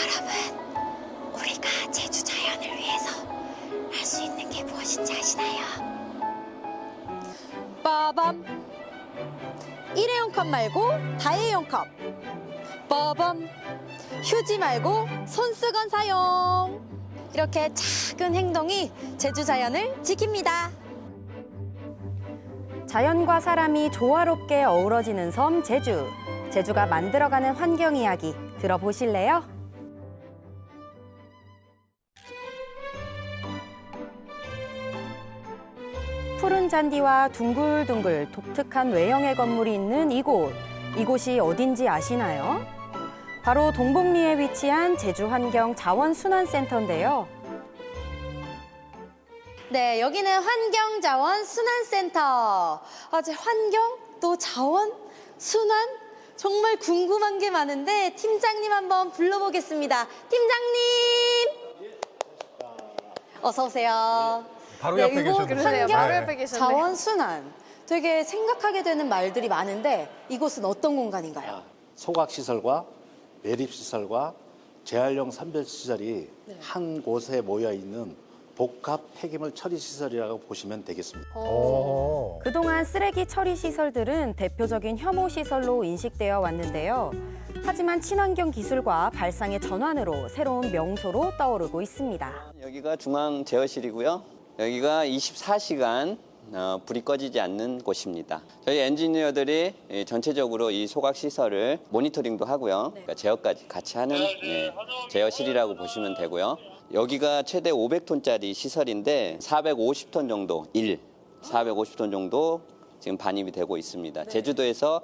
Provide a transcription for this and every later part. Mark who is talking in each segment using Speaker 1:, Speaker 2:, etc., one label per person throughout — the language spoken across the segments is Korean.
Speaker 1: 여러분, 우리가 제주 자연을 위해서 할 수 있는 게 무엇인지 아시나요?
Speaker 2: 빠밤. 일회용 컵 말고 다회용 컵. 빠밤. 휴지 말고 손수건 사용. 이렇게 작은 행동이 제주 자연을 지킵니다.
Speaker 3: 자연과 사람이 조화롭게 어우러지는 섬 제주. 제주가 만들어가는 환경 이야기 들어보실래요? 푸른 잔디와 둥글둥글 독특한 외형의 건물이 있는 이곳. 이곳이 어딘지 아시나요? 바로 동복리에 위치한 제주환경자원순환센터인데요.
Speaker 2: 네, 여기는 환경자원 순환센터. 아, 제 환경 또 자원 순환 정말 궁금한 게 많은데 팀장님 한번 불러보겠습니다. 팀장님. 어서 오세요.
Speaker 4: 바로
Speaker 2: 네,
Speaker 4: 옆에
Speaker 2: 이거
Speaker 4: 계셨네요.
Speaker 2: 환경
Speaker 4: 바로 옆에
Speaker 5: 계셨네.
Speaker 2: 자원 순환. 되게 생각하게 되는 말들이 많은데 이곳은 어떤 공간인가요?
Speaker 6: 아, 소각시설과 매립시설과 재활용 선별시설이 한 곳에 모여 있는 복합 폐기물 처리 시설이라고 보시면 되겠습니다.
Speaker 4: 오.
Speaker 3: 그동안 쓰레기 처리 시설들은 대표적인 혐오 시설로 인식되어 왔는데요. 하지만 친환경 기술과 발상의 전환으로 새로운 명소로 떠오르고 있습니다.
Speaker 7: 여기가 중앙 제어실이고요. 여기가 24시간 어, 불이 꺼지지 않는 곳입니다. 저희 엔지니어들이 예, 전체적으로 이 소각 시설을 모니터링도 하고요. 그러니까 제어까지 같이 하는 예, 제어실이라고 보시면 되고요. 여기가 최대 500톤짜리 시설인데 450톤 정도 일 450톤 정도 지금 반입이 되고 있습니다. 제주도에서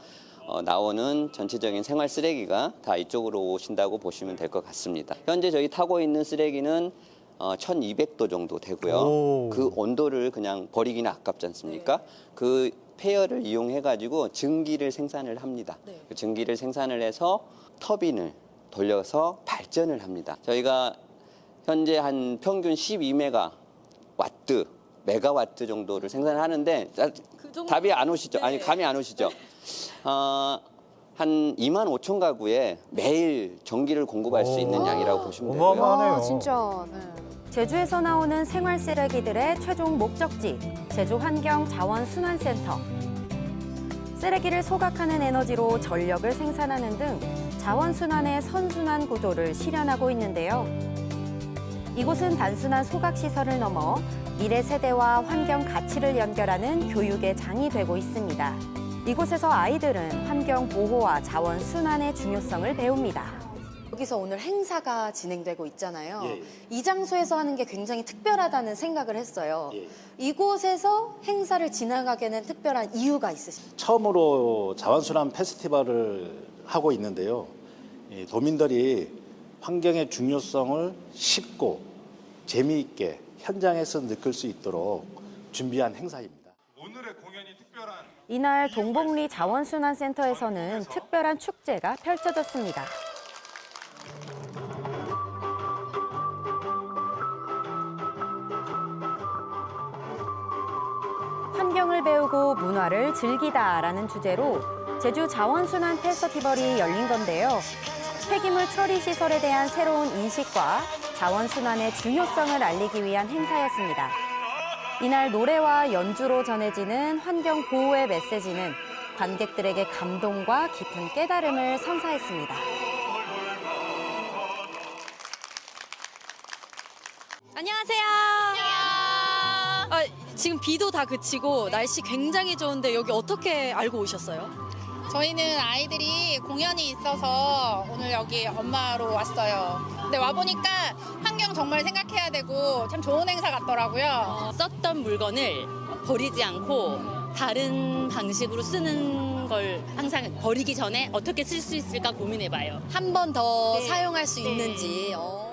Speaker 7: 어, 나오는 전체적인 생활 쓰레기가 다 이쪽으로 오신다고 보시면 될 것 같습니다. 현재 저희 타고 있는 쓰레기는 어, 1200도 정도 되고요.
Speaker 4: 오.
Speaker 7: 그 온도를 그냥 버리기는 아깝지 않습니까? 그 폐열을 이용해 가지고 증기를 생산을 합니다. 그 증기를 생산을 해서 터빈을 돌려서 발전을 합니다. 저희가 현재 한 평균 12메가 와트, 메가와트 정도를 생산하는데 자, 답이 안 오시죠? 아니 감이 안 오시죠? 어, 한 2만 5천 가구에 매일 전기를 공급할 수 있는
Speaker 4: 오.
Speaker 7: 양이라고 보시면 되고요.
Speaker 4: 어마어마하네요.
Speaker 5: 아, 진짜. 네.
Speaker 3: 제주에서 나오는 생활 쓰레기들의 최종 목적지 제주 환경 자원 순환센터. 쓰레기를 소각하는 에너지로 전력을 생산하는 등 자원 순환의 선순환 구조를 실현하고 있는데요. 이곳은 단순한 소각 시설을 넘어 미래 세대와 환경 가치를 연결하는 교육의 장이 되고 있습니다. 이곳에서 아이들은 환경 보호와 자원 순환의 중요성을 배웁니다.
Speaker 2: 여기서 오늘 행사가 진행되고 있잖아요.
Speaker 6: 예, 예.
Speaker 2: 이 장소에서 하는 게 굉장히 특별하다는 생각을 했어요.
Speaker 6: 예.
Speaker 2: 이곳에서 행사를 진행하게 된 특별한 이유가 있으십니까?
Speaker 6: 처음으로 자원순환 페스티벌을 하고 있는데요. 이 도민들이 환경의 중요성을 쉽고 재미있게 현장에서 느낄 수 있도록 준비한 행사입니다.
Speaker 4: 오늘의 공연이 특별한
Speaker 3: 이날 동복리 자원순환센터에서는 특별한 축제가 펼쳐졌습니다. 배우고 문화를 즐기다라는 주제로 제주 자원순환 페스티벌이 열린 건데요. 폐기물 처리 시설에 대한 새로운 인식과 자원순환의 중요성을 알리기 위한 행사였습니다. 이날 노래와 연주로 전해지는 환경 보호의 메시지는 관객들에게 감동과 깊은 깨달음을 선사했습니다.
Speaker 2: 안녕하세요. 아, 지금 비도 다 그치고 날씨 굉장히 좋은데 여기 어떻게 알고 오셨어요?
Speaker 8: 저희는 아이들이 공연이 있어서 오늘 여기 엄마로 왔어요. 근데 와보니까 환경 정말 생각해야 되고 참 좋은 행사 같더라고요.
Speaker 9: 썼던 물건을 버리지 않고 다른 방식으로 쓰는 걸 항상 버리기 전에 어떻게 쓸 수 있을까 고민해봐요.
Speaker 2: 한 번 더
Speaker 9: 네.
Speaker 2: 사용할 수
Speaker 9: 네.
Speaker 2: 있는지. 어.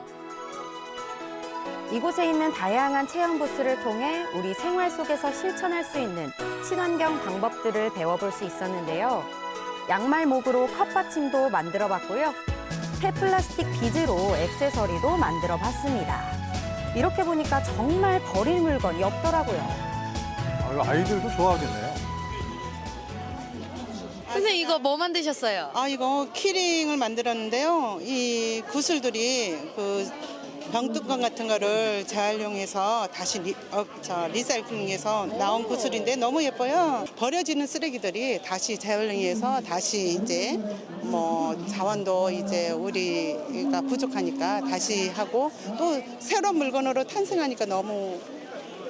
Speaker 3: 이곳에 있는 다양한 체험 부스를 통해 우리 생활 속에서 실천할 수 있는 친환경 방법들을 배워볼 수 있었는데요. 양말 목으로 컵 받침도 만들어 봤고요. 폐플라스틱 비즈로 액세서리도 만들어 봤습니다. 이렇게 보니까 정말 버릴 물건이 없더라고요.
Speaker 4: 아유, 아이들도 좋아하겠네요.
Speaker 2: 선생님 이거 뭐 만드셨어요?
Speaker 5: 아 이거 키링을 만들었는데요. 이 구슬들이 그 병뚜껑 같은 거를 재활용해서 다시 리, 어, 저 리사이클링해서 나온 구슬인데 너무 예뻐요. 버려지는 쓰레기들이 다시 재활용해서 다시 이제 뭐 자원도 이제 우리가 부족하니까 다시 하고 또 새로운 물건으로 탄생하니까 너무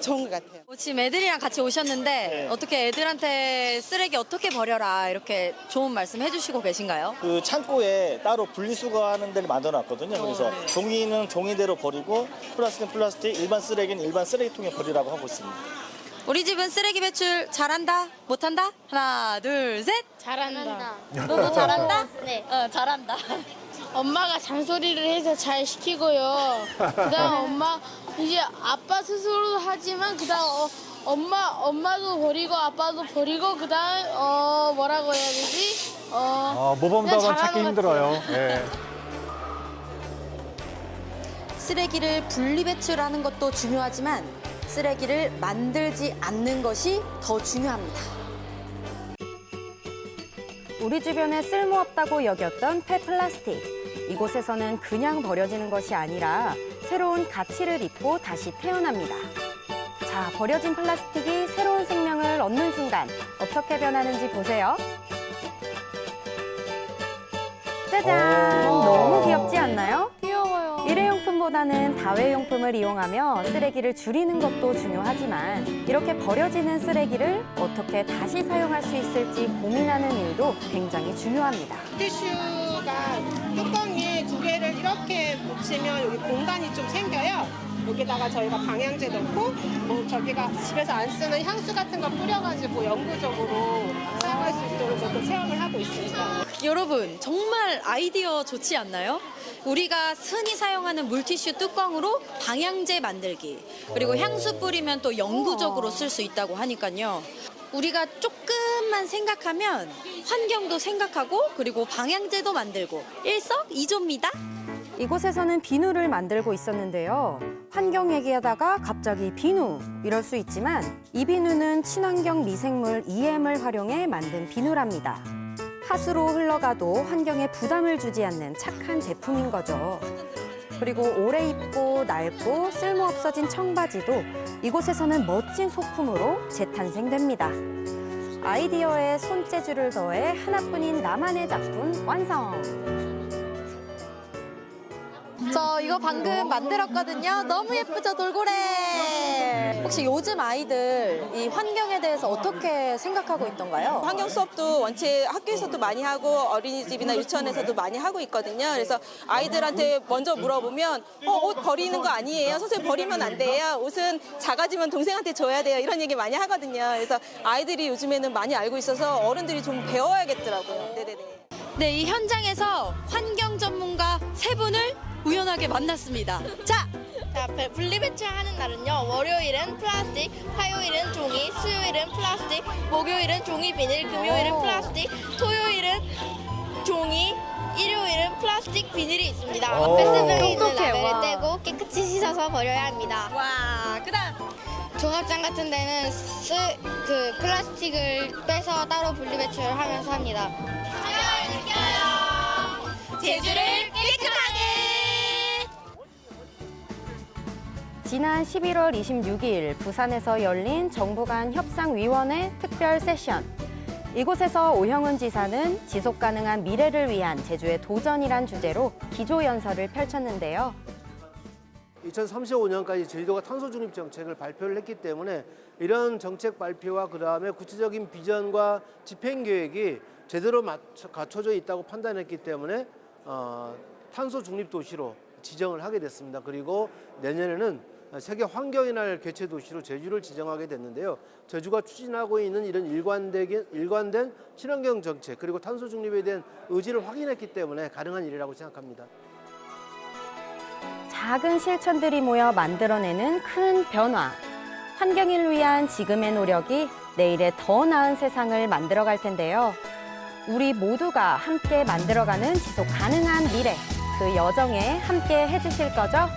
Speaker 5: 좋은 것 같아요.
Speaker 2: 어, 지금 애들이랑 같이 오셨는데 어떻게 애들한테 쓰레기 어떻게 버려라 이렇게 좋은 말씀 해주시고 계신가요?
Speaker 10: 그 창고에 따로 분리수거하는 데를 만들어놨거든요. 그래서
Speaker 2: 네.
Speaker 10: 종이는 종이대로 버리고 플라스틱은 플라스틱, 일반 쓰레기는 일반 쓰레기통에 버리라고 하고 있습니다.
Speaker 2: 우리 집은 쓰레기 배출 잘한다? 못한다? 하나 둘 셋.
Speaker 11: 잘한다.
Speaker 2: 너도 잘한다?
Speaker 11: 네.
Speaker 2: 어 잘한다.
Speaker 11: 엄마가 잔소리를 해서 잘 시키고요. 그다음 엄마 이제 아빠 스스로도 하지만 그다음 어, 엄마 엄마도 버리고 아빠도 버리고 그다음 어 뭐라고 해야 되지? 어
Speaker 4: 아, 모범답안
Speaker 11: 그냥
Speaker 4: 찾기
Speaker 11: 잘하는 것
Speaker 4: 힘들어요. 예.
Speaker 2: 쓰레기를 분리 배출하는 것도 중요하지만 쓰레기를 만들지 않는 것이 더 중요합니다.
Speaker 3: 우리 주변에 쓸모없다고 여겼던 폐플라스틱. 이곳에서는 그냥 버려지는 것이 아니라 새로운 가치를 입고 다시 태어납니다. 자, 버려진 플라스틱이 새로운 생명을 얻는 순간 어떻게 변하는지 보세요. 짜잔!
Speaker 4: 오.
Speaker 3: 너무 귀엽지 않나요?
Speaker 11: 귀여워요.
Speaker 3: 일회용품보다는 다회용품을 이용하며 쓰레기를 줄이는 것도 중요하지만 이렇게 버려지는 쓰레기를 어떻게 다시 사용할 수 있을지 고민하는 일도 굉장히 중요합니다.
Speaker 5: 티슈가 뚜껑이 두 개를 이렇게 붙이면 여기 공간이 좀 생겨요. 여기다가 저희가 방향제 넣고 뭐 저기가 집에서 안 쓰는 향수 같은 거 뿌려가지고 영구적으로 사용할 수 있도록 그렇게 체험을 하고 있습니다.
Speaker 2: 여러분 정말 아이디어 좋지 않나요? 우리가 흔히 사용하는 물티슈 뚜껑으로 방향제 만들기 그리고 향수 뿌리면 또 영구적으로 쓸 수 있다고 하니까요. 우리가 조금만 생각하면 환경도 생각하고 그리고 방향제도 만들고 일석이조입니다.
Speaker 3: 이곳에서는 비누를 만들고 있었는데요. 환경 얘기하다가 갑자기 비누 이럴 수 있지만 이 비누는 친환경 미생물 EM을 활용해 만든 비누랍니다. 하수로 흘러가도 환경에 부담을 주지 않는 착한 제품인 거죠. 그리고 오래 입고 낡고 쓸모 없어진 청바지도 이곳에서는 멋진 소품으로 재탄생됩니다. 아이디어에 손재주를 더해 하나뿐인 나만의 작품 완성!
Speaker 2: 저 이거 방금 만들었거든요. 너무 예쁘죠, 돌고래. 혹시 요즘 아이들 이 환경에 대해서 어떻게 생각하고 있던가요?
Speaker 12: 환경 수업도 원체 학교에서도 많이 하고 어린이집이나 유치원에서도 많이 하고 있거든요. 그래서 아이들한테 먼저 물어보면 어, 옷 버리는 거 아니에요. 선생님 버리면 안 돼요. 옷은 작아지면 동생한테 줘야 돼요. 이런 얘기 많이 하거든요. 그래서 아이들이 요즘에는 많이 알고 있어서 어른들이 좀 배워야겠더라고요. 네네네.
Speaker 2: 네, 이 현장에서 환경 전문가 세 분을 우연하게 만났습니다. 자,
Speaker 11: 자, 배- 분리배출 하는 날은요. 월요일은 플라스틱, 화요일은 종이, 수요일은 플라스틱, 목요일은 종이 비닐, 금요일은 플라스틱, 토요일은 종이, 일요일은 플라스틱 비닐이 있습니다.
Speaker 4: 오.
Speaker 11: 페트병에 있는
Speaker 2: 똑똑해,
Speaker 11: 라벨을
Speaker 2: 와.
Speaker 11: 떼고 깨끗이 씻어서 버려야 합니다.
Speaker 2: 와, 그다음
Speaker 11: 종합장 같은 데는 쓰, 그 플라스틱을 빼서 따로 분리배출을 하면서 합니다.
Speaker 2: 제주를 깨끗하게.
Speaker 3: 지난 11월 26일 부산에서 열린 정부 간 협상위원회 특별 세션. 이곳에서 오형은 지사는 지속 가능한 미래를 위한 제주의 도전이란 주제로 기조연설을 펼쳤는데요.
Speaker 13: 2035년까지 제주도가 탄소 중립 정책을 발표를 했기 때문에 이런 정책 발표와 그 다음에 구체적인 비전과 집행 계획이 제대로 맞춰, 갖춰져 있다고 판단했기 때문에 어, 탄소 중립 도시로 지정을 하게 됐습니다. 그리고 내년에는 세계 환경의 날 개최 도시로 제주를 지정하게 됐는데요. 제주가 추진하고 있는 이런 일관된, 일관된 친환경 정책 그리고 탄소 중립에 대한 의지를 확인했기 때문에 가능한 일이라고 생각합니다.
Speaker 3: 작은 실천들이 모여 만들어내는 큰 변화. 환경을 위한 지금의 노력이 내일의 더 나은 세상을 만들어갈 텐데요. 우리 모두가 함께 만들어가는 지속 가능한 미래. 그 여정에 함께 해주실 거죠?